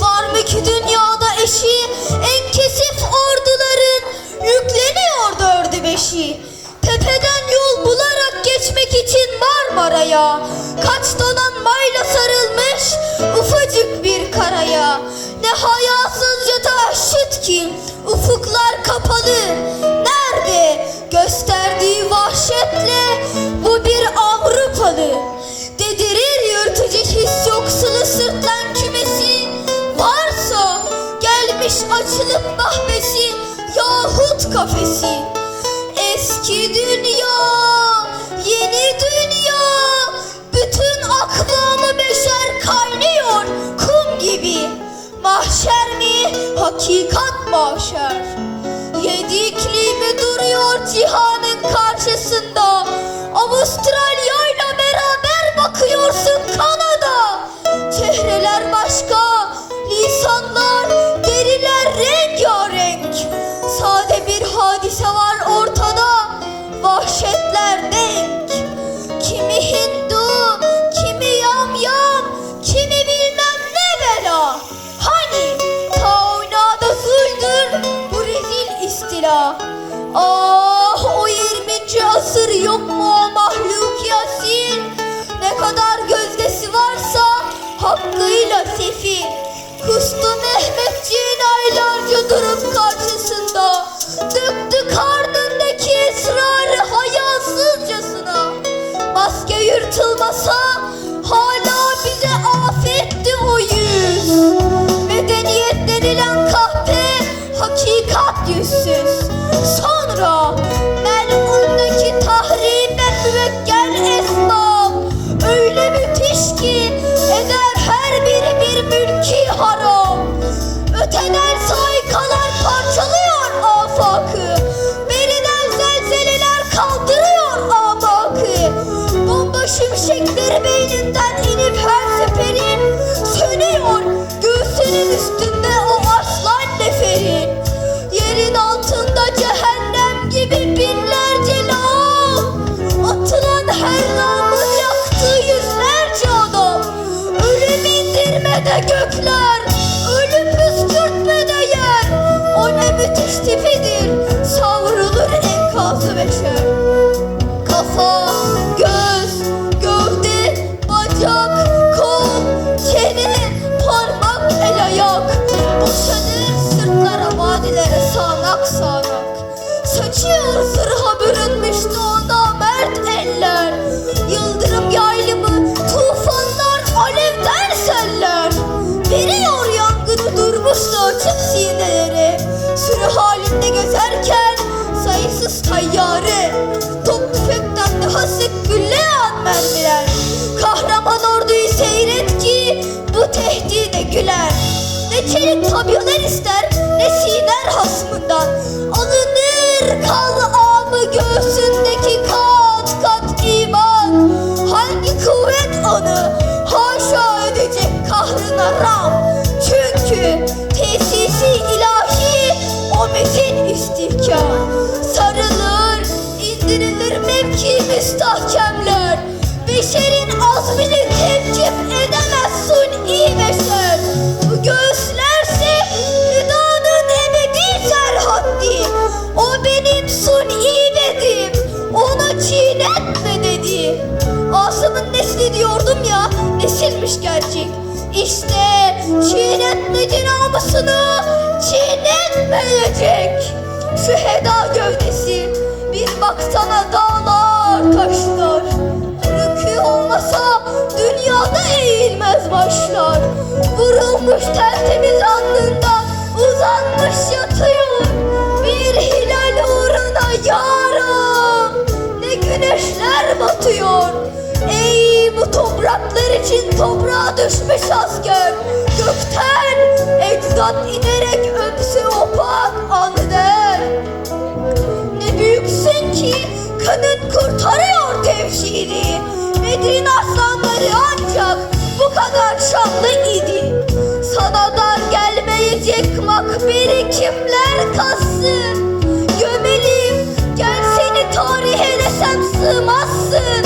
Var mı ki dünyada eşi en kesif orduların yükleniyor dördü beşi. Tepeden yol bularak geçmek için Marmara'ya kaç donanmayla sarılmış ufacık bir karaya. Ne hayasızca taşıt ki ufuklar kapalı. Eski dünya, yeni dünya. Bütün aklamı beşer kaynıyor kum gibi. Mahşer mi, hakikat mahşer. Yedi iklimi duruyor cihanın karşısında? Avustralya hakkıyla sefil Kustu Mehmetciğin aylarca durup karşısında. Döktü karnındaki esrarı hayasızcasına. Maske yırtılmasa hala bize afetti o yüz. Medeniyet denilen kahpe hakikat yüzsüz müthiş tipidir Savrulur enkazı beşer. Kafa, gezerken sayısız tayyare Top tüfekten daha sık gülle yağan mermiler Kahraman orduyu seyret ki bu tehdide güler. Ne çelik tabyalar ister ne siner hasmından. Alınır kal amı göğsündeki mevki müstahkemler. Beşerin azmini tevkif edemez suni beşer. Bu göğüslerse hüdanın ebedi serhaddi. O benim suni bedim, ona çiğnetme dedi? Asım'ın nesli diyordum ya, nesilmiş gerçek. İşte çiğnetmedi namusunu, çiğnetmeyecek. Şu heda gövdesi, bir baksana dağlar, taşlar Rükü olmasa dünyada eğilmez başlar. Vurulmuş tertemiz alnından uzanmış yatıyor. Bir hilal uğruna yaram ne güneşler batıyor. Ey bu topraklar için toprağa düşmüş asker bu kadar şanlı idi. Sana dar gelmeyecek makberi kimler kazsın? Gömeliyim gel seni tarihe desem sığmazsın.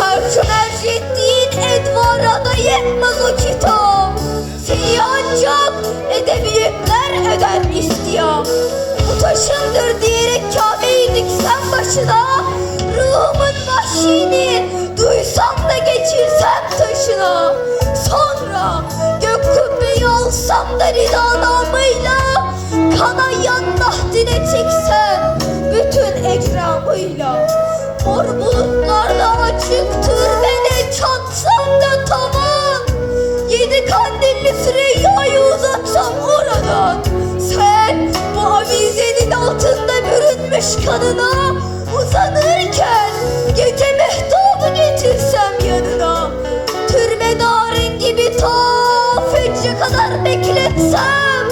Her çömerci ettiğin edvara da yetmez o kitap. Seni ancak edebiyetler eden istiyam. Bu taşındır diyerek Kabe'yi diksen başına. Ruhumun vahşini duysam da geçirsem tır. Sonra gök kubbeyi alsam da rida namıyla Kanayan nahdine çeksem bütün ecramıyla Mor bulutlarla açıktır beni çatsam da tavan Yedi kandilli Süreyya'yı uzatsam oradan. Sen bu avizenin altında bürünmüş kanına bekletsem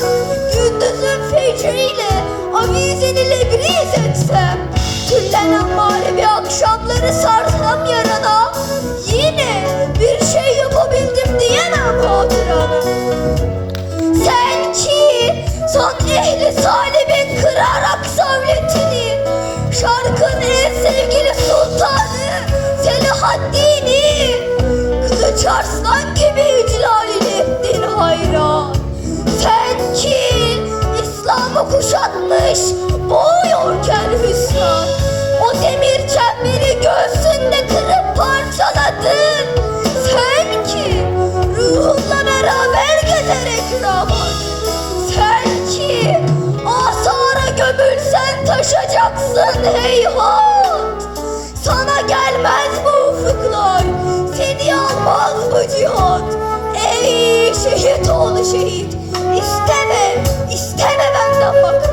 Gündüzün fecriyle avizeni lebriz etsem Tüllenen manevi akşamları sarsam yarana Yine bir şey yapabildim diyemem hatırana Sen ki son ehli salibin kırarak savletini Şarkın en sevgili sultanı Selahaddin'i Kılıç arslan gibi iclaline ettin hayran İslam'ı kuşatmış. Boğuyorken hüsran O demir çemberi göğsünde kırıp parçaladın Sen ki ruhunla beraber gezerek rahat Sen ki asara gömülsen taşacaksın heyhat. Sana gelmez bu ufuklar. Seni almaz bu cihat. Ey şehit oğlu şehit İsteme, isteme benden bakmayı